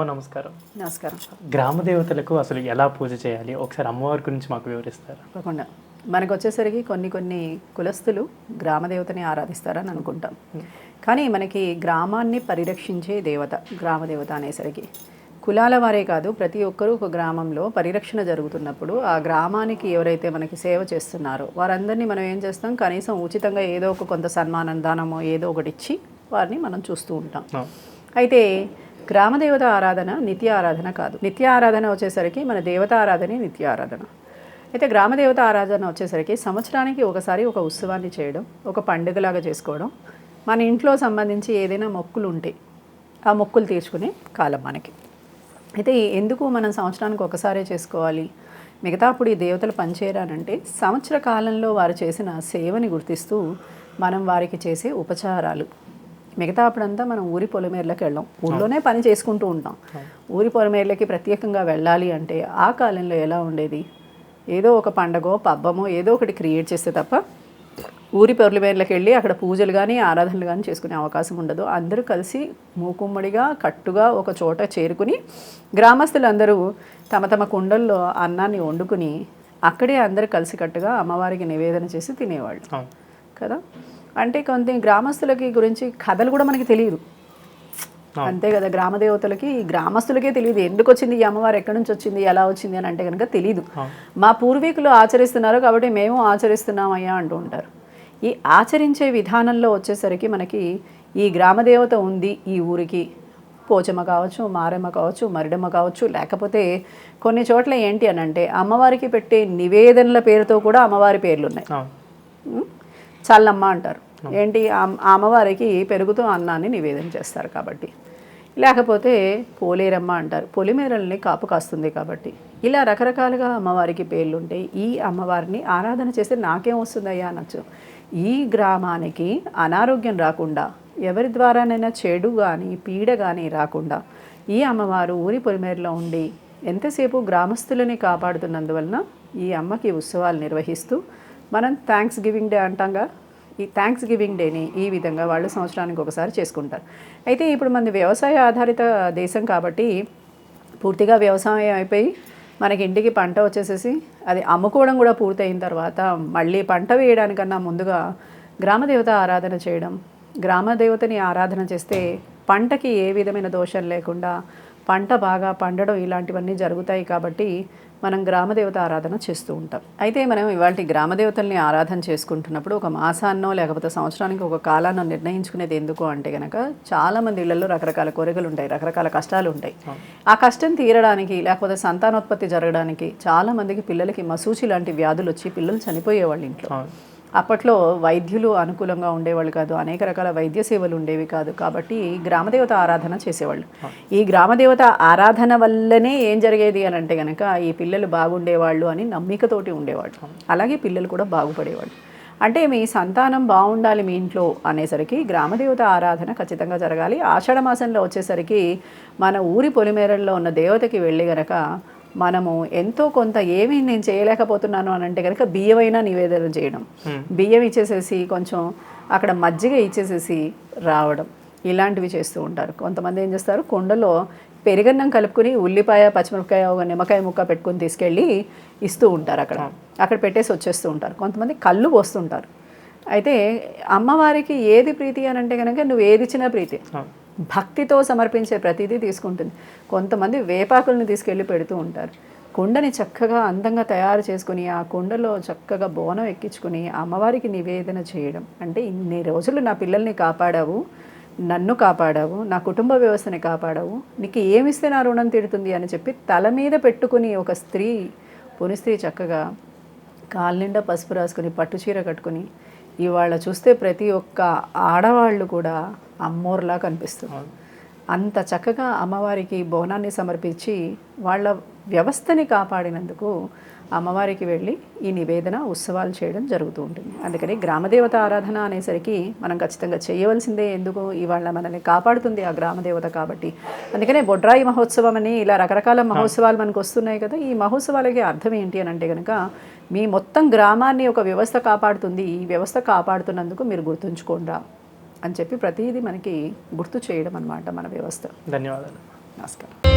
అమ్మ నమస్కారం. నమస్కారం. గ్రామ దేవతలకు అసలు ఎలా పూజ చేయాలి? ఒకసారి అమ్మవారి గురించి మాకు వివరిస్తారా? తప్పకుండా. మనకు వచ్చేసరికి కొన్ని కొన్ని కులస్తులు గ్రామదేవతని ఆరాధిస్తారని అనుకుంటాం. కానీ మనకి గ్రామాన్ని పరిరక్షించే దేవత గ్రామదేవత అనేసరికి కులాల వారే కాదు ప్రతి ఒక్కరూ ఒక గ్రామంలో పరిరక్షణ జరుగుతున్నప్పుడు ఆ గ్రామానికి ఎవరైతే మనకి సేవ చేస్తున్నారో వారందరినీ మనం ఏం చేస్తాం? కనీసం ఉచితంగా ఏదో ఒక కొంత సన్మానం దానమో ఏదో ఒకటి ఇచ్చి వారిని మనం చూస్తూ ఉంటాం. అయితే గ్రామదేవత ఆరాధన నిత్య ఆరాధన కాదు. నిత్య ఆరాధన వచ్చేసరికి మన దేవత ఆరాధనే నిత్య ఆరాధన. అయితే గ్రామదేవత ఆరాధన వచ్చేసరికి సంవత్సరానికి ఒకసారి ఒక ఉత్సవాన్ని చేయడం ఒక పండుగలాగా చేసుకోవడం మన ఇంట్లో సంబంధించి ఏదైనా మొక్కులు ఉంటే ఆ మొక్కులు తీర్చుకునే కాలం మనకి. అయితే ఎందుకు మనం సంవత్సరానికి ఒకసారే చేసుకోవాలి? మిగతా అప్పుడు ఈ దేవతలు పనిచేయరానంటే సంవత్సర కాలంలో వారు చేసిన సేవని గుర్తిస్తూ మనం వారికి చేసే ఉపచారాలు. మిగతా అప్పుడంతా మనం ఊరి పొలిమేర్లకు వెళ్ళాం. ఊళ్ళోనే పని చేసుకుంటూ ఉంటాం. ఊరి పొలిమేర్లకి ప్రత్యేకంగా వెళ్ళాలి అంటే ఆ కాలంలో ఎలా ఉండేది? ఏదో ఒక పండగో పబ్బమో ఏదో ఒకటి క్రియేట్ చేస్తే తప్ప ఊరి పొలిమేర్లకు వెళ్ళి అక్కడ పూజలు కానీ ఆరాధనలు కానీ చేసుకునే అవకాశం ఉండదు. అందరూ కలిసి మూకుమ్మడిగా కట్టుగా ఒక చోట చేరుకుని గ్రామస్తులందరూ తమ తమ కుండల్లో అన్నాన్ని వండుకుని అక్కడే అందరూ కలిసికట్టుగా అమ్మవారికి నివేదన చేసి తినేవాళ్ళు. కదా? అంటే కొంత గ్రామస్తులకి గురించి కథలు కూడా మనకి తెలియదు. అంతే కదా గ్రామ దేవతలకి గ్రామస్తులకే తెలియదు. ఎందుకు వచ్చింది ఈ అమ్మవారు? ఎక్కడి నుంచి వచ్చింది? ఎలా వచ్చింది? అని అంటే కనుక తెలియదు మా పూర్వీకులు ఆచరిస్తున్నారు కాబట్టి మేము ఆచరిస్తున్నామయ్యా అంటూ ఉంటారు. ఈ ఆచరించే విధానంలో వచ్చేసరికి మనకి ఈ గ్రామదేవత ఉంది ఈ ఊరికి. పోచమ్మ కావచ్చు మారమ్మ కావచ్చు మరిడమ్మ కావచ్చు లేకపోతే కొన్ని చోట్ల ఏంటి అని అంటే అమ్మవారికి పెట్టే నివేదనల పేరుతో కూడా అమ్మవారి పేర్లు ఉన్నాయి? చల్లమ్మ అంటారు. ఏంటి? ఆ- అమ్మవారికి పెరుగుతో అన్నాన్ని నివేదన చేస్తారు కాబట్టి. లేకపోతే పోలేరమ్మ అంటారు. పొలిమేరల్ని కాపు కాస్తుంది కాబట్టి. ఇలా రకరకాలుగా అమ్మవారికి పేర్లు ఉంటాయి ఈ అమ్మవారిని ఆరాధన చేస్తే నాకేం వస్తుందయ్యా అనొచ్చు. ఈ గ్రామానికి అనారోగ్యం రాకుండా ఎవరి ద్వారానైనా చెడు కానీ పీడ కానీ రాకుండా ఈ అమ్మవారు ఊరి పొలిమేరలో ఉండి ఎంతసేపు గ్రామస్తులని కాపాడుతున్నందువలన ఈ అమ్మకి ఉత్సవాలు నిర్వహిస్తూ మనం థ్యాంక్స్ గివింగ్ డే అంటాంగా ఈ థ్యాంక్స్ గివింగ్ డేని ఈ విధంగా వాళ్ళు సంవత్సరానికి ఒకసారి చేసుకుంటారు. అయితే ఇప్పుడు మనది వ్యవసాయ ఆధారిత దేశం కాబట్టి పూర్తిగా వ్యవసాయం అయిపోయి మనకి ఇంటికి పంట వచ్చేసేసి అది అమ్ముకోవడం కూడా పూర్తయిన తర్వాత మళ్ళీ పంట వేయడానికన్నా ముందుగా గ్రామదేవత ఆరాధన చేయడం గ్రామదేవతని ఆరాధన చేస్తే పంటకి ఏ విధమైన దోషం లేకుండా పంట బాగా పండడం ఇలాంటివన్నీ జరుగుతాయి కాబట్టి మనం గ్రామదేవత ఆరాధన చేస్తూ ఉంటాం. అయితే మనం ఇవాళ గ్రామదేవతల్ని ఆరాధన చేసుకుంటున్నప్పుడు ఒక మాసాన్నో లేకపోతే సంవత్సరానికి ఒక కాలాన్నో నిర్ణయించుకునేది ఎందుకు అంటే కనుక చాలామంది ఇళ్ళలో రకరకాల కోరికలు ఉంటాయి రకరకాల కష్టాలు ఉంటాయి. ఆ కష్టం తీరడానికి లేకపోతే సంతానోత్పత్తి జరగడానికి చాలా మందికి పిల్లలకి మసూచి లాంటి వ్యాధులు వచ్చి పిల్లలు చనిపోయేవాళ్ళు ఇంట్లో. అప్పట్లో వైద్యులు అనుకూలంగా ఉండేవాళ్ళు కాదు అనేక రకాల వైద్య సేవలు ఉండేవి కాదు. కాబట్టి గ్రామదేవత ఆరాధన చేసేవాళ్ళు. ఈ గ్రామదేవత ఆరాధన వల్లనే ఏం జరిగేది అని అంటే కనుక ఈ పిల్లలు బాగుండేవాళ్ళు అని నమ్మికతోటి ఉండేవాళ్ళు. అలాగే పిల్లలు కూడా బాగుపడేవాళ్ళు. అంటే మీ సంతానం బాగుండాలి మీ ఇంట్లో అనేసరికి గ్రామదేవత ఆరాధన ఖచ్చితంగా జరగాలి. ఆషాఢ మాసంలో వచ్చేసరికి మన ఊరి పొలిమేరల్లో ఉన్న దేవతకి వెళ్ళి గనక మనము ఎంతో కొంత ఏమీ నేను చేయలేకపోతున్నాను అని అంటే కనుక బియ్యమైనా నివేదన చేయడం. బియ్యం ఇచ్చేసేసి కొంచెం అక్కడ మజ్జిగ ఇచ్చేసేసి రావడం. ఇలాంటివి చేస్తూ ఉంటారు. కొంతమంది ఏం చేస్తారు? కొండలో పెరుగన్నం కలుపుకుని ఉల్లిపాయ పచ్చిమిరపకాయ ఒక నిమ్మకాయ ముక్క పెట్టుకొని తీసుకెళ్ళి ఇస్తూ ఉంటారు అక్కడ. అక్కడ పెట్టేసి వచ్చేస్తూ ఉంటారు. కొంతమంది కళ్ళు పోస్తుంటారు. అయితే అమ్మవారికి ఏది ప్రీతి అని అంటే కనుక నువ్వు ఏది ఇచ్చినా ప్రీతి. భక్తితో సమర్పించే ప్రతిదీ తీసుకుంటుంది. కొంతమంది వేపాకుల్ని తీసుకెళ్ళి పెడుతూ ఉంటారు. కుండని చక్కగా అందంగా తయారు చేసుకుని ఆ కుండలో చక్కగా బోనం ఎక్కించుకుని అమ్మవారికి నివేదన చేయడం. అంటే ఇన్ని రోజులు నా పిల్లల్ని కాపాడావు నన్ను కాపాడావు నా కుటుంబ వ్యవస్థని కాపాడావు నీకు ఏమిస్తే నా రుణం తిడుతుంది అని చెప్పి తల మీద పెట్టుకుని ఒక స్త్రీ పుని స్త్రీ చక్కగా కాళ్ళ నిండా పసుపు రాసుకుని పట్టు చీర కట్టుకుని ఇవాళ చూస్తే ప్రతి ఒక్క ఆడవాళ్ళు కూడా అమ్మోర్లా కనిపిస్తుంది అంత చక్కగా అమ్మవారికి బోనాన్ని సమర్పించి వాళ్ళ వ్యవస్థని కాపాడినందుకు అమ్మవారికి వెళ్ళి ఈ నివేదన ఉత్సవాలు చేయడం జరుగుతూ ఉంటుంది. అందుకని గ్రామదేవత ఆరాధన అనేసరికి మనం ఖచ్చితంగా చేయవలసిందే. ఎందుకు? ఇవాళ మనల్ని కాపాడుతుంది ఆ గ్రామదేవత కాబట్టి. అందుకనే బొడ్రాయి మహోత్సవం అని ఇలా రకరకాల మహోత్సవాలు మనకు వస్తున్నాయి కదా. ఈ మహోత్సవాలకి అర్థం ఏంటి అని అంటే కనుక మీ మొత్తం గ్రామాన్ని ఒక వ్యవస్థ కాపాడుతుంది. ఈ వ్యవస్థ కాపాడుతున్నందుకు మీరు గుర్తుంచుకోండా అని చెప్పి ప్రతిదీ మనకి గుర్తు చేయడం అన్నమాట మన వ్యవస్థ. ధన్యవాదాలు. నమస్కారం.